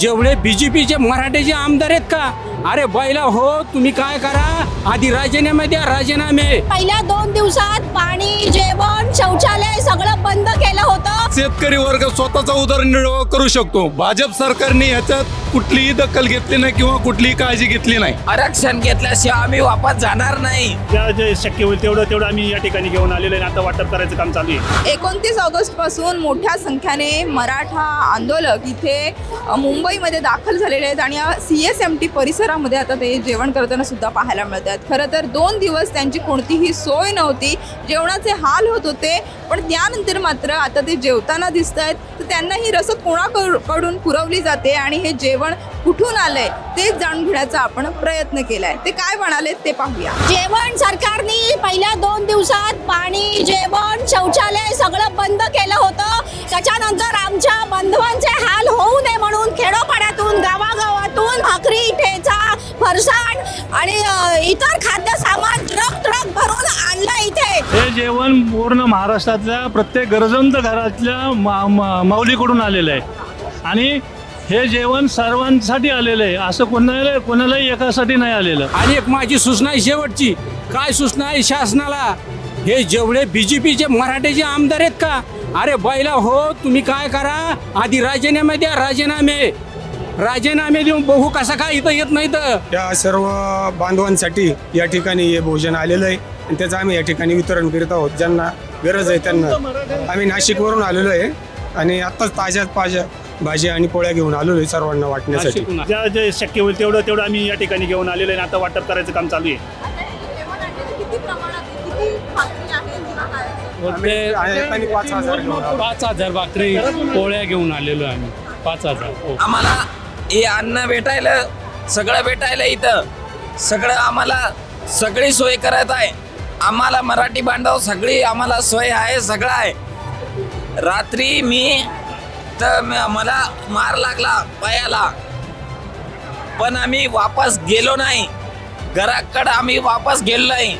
जेवढे बीजेपीचे मराठीचे आमदार आहेत का? अरे बैला हो तुम्ही काय करा? आधी राजीनामे द्या राजीनामे. पहिल्या दोन दिवसात पाणी जेवण शौचालय सगळं बंद केलं होतं. शेतकरी वर्ग स्वतःचा उदरनिर्वाह करू शकतो. भाजप सरकारने याच्यात कुठलीही दखल घेतली नाही किंवा कुठलीही काळजी घेतली नाही. आरक्षण घेतल्याशिवाय आम्ही वापस जाणार नाही. ज्या जे शक्य होईल तेवढं तेवढं आम्ही या ठिकाणी घेऊन आलेलो आहे आणि आता वाटप करायचं काम चालू आहे. एकोणतीस ऑगस्टपासून मोठ्या संख्येने मराठा आंदोलक इथे अ, मुंबईमध्ये दाखल झालेले आहेत आणि सी एस एम टी परिसरामध्ये आता ते जेवण करताना सुद्धा पाहायला मिळत आहेत. खरं तर दोन दिवस त्यांची कोणतीही सोय नव्हती जेवणाचे हाल होत होते पण त्यानंतर मात्र आता ते जेवताना दिसत आहेत तर त्यांना ही रसद कोणाकडून पुरवली जाते आणि हे जेवण कुठून आलंय तेच जाणून घेण्याचा आपण प्रयत्न केलाय. ते काय म्हणाले ते पाहूया. जेवण सरकारने पहिल्या दोन दिवसात पाणी जेवण शौचालय सगळं बंद केलं होतं. त्याच्यानंतर आमच्या बंधवांचे हाल होऊ नये म्हणून खेडोपाड्यातून गावागावातून भाकरी ठेचा फरसाण आणि इतर खाद्य सामान ट्रक ट्रक भरून आणलं इथे. हे जेवण पूर्ण महाराष्ट्रातल्या प्रत्येक गरजवंत घरातल्या मा मा- माऊलीकडून आलेलं आहे. आणि हे जेवण सर्वांसाठी आलेलं आहे. असं कोणाला कोणालाही एकासाठी नाही आलेलं. आणि एक माझी सूचना आहे शेवटची. काय सूचना आहे शासनाला? हे जेवढे बीजेपीचे मराठीचे आमदार आहेत का? अरे बैला हो तुम्ही काय करा? आधी राजीनामे द्या राजीनामे. राजीनामे देऊन बघू कसा काय इथं येत नाही तर. या सर्व बांधवांसाठी या ठिकाणी हे भोजन आलेलं आहे. आणि त्याचं आम्ही या ठिकाणी वितरण करीत आहोत. ज्यांना गरज आहे त्यांना. आम्ही नाशिकवरून आलेलो आहे. आणि आत्ताच ताज्यात ताज्या भाजी आणि पोळ्या घेऊन आलेलो आहे सर्वांना वाटण्यासाठी. ज्या जे शक्य होईल तेवढं तेवढं आम्ही या ठिकाणी घेऊन आलेलो आहे आणि आता वाटप करायचं काम चालू आहे. हजार आलो. पाच हजार भाकरी पोळ्या घेऊन आलेलो आम्ही. पाच हजार हो. आम्हाला हे अन्न भेटायला सगळं भेटायला इथं. सगळं आम्हाला सगळी सोय करत आहे. आम्हाला मराठी बांधव सगळी आम्हाला सोय आहे सगळं आहे. रात्री मी तर मला मार लागला पायाला. पण आम्ही वापस गेलो नाही. घराकडं आम्ही वापस गेलो नाही.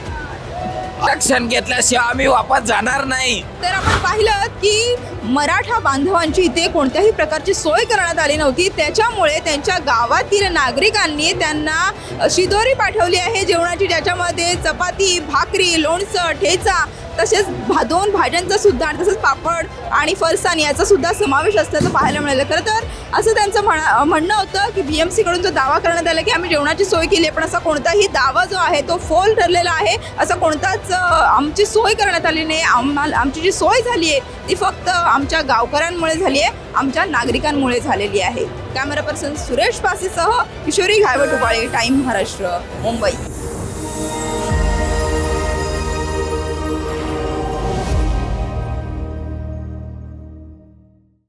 आरक्षण घेतल्याशिवाय आम्ही वापस जाणार नाही. तर आपण पाहिलं की मराठा बांधवांची इथे कोणत्याही प्रकारची सोय करण्यात आली नव्हती. त्याच्यामुळे त्यांच्या गावातील नागरिकांनी त्यांना शिदोरी पाठवली आहे. जेवणाची ज्याच्यामध्ये चपाती भाकरी लोणचं ठेचा तसेच भा दोन भाज्यांचा सुद्धा आणि तसंच पापड आणि फरसाण याचा सुद्धा समावेश असल्याचं पाहायला मिळालं. खरं तर असं त्यांचं म्हणा म्हणणं होतं की बी एम सीकडून जो दावा करण्यात आला की आम्ही जेवणाची सोय केली आहे पण असा कोणताही दावा जो आहे तो फोल ठरलेला आहे. असा कोणताच आमची सोय करण्यात आली नाही. आम्हाला आमची जी सोय झाली आहे ती फक्त आमच्या गावकऱ्यांमुळे झाली आहे आमच्या नागरिकांमुळे झालेली आहे. कॅमेरा पर्सन सुरेश पासीसह किशोरी घायवट उबाळे टाईम महाराष्ट्र मुंबई.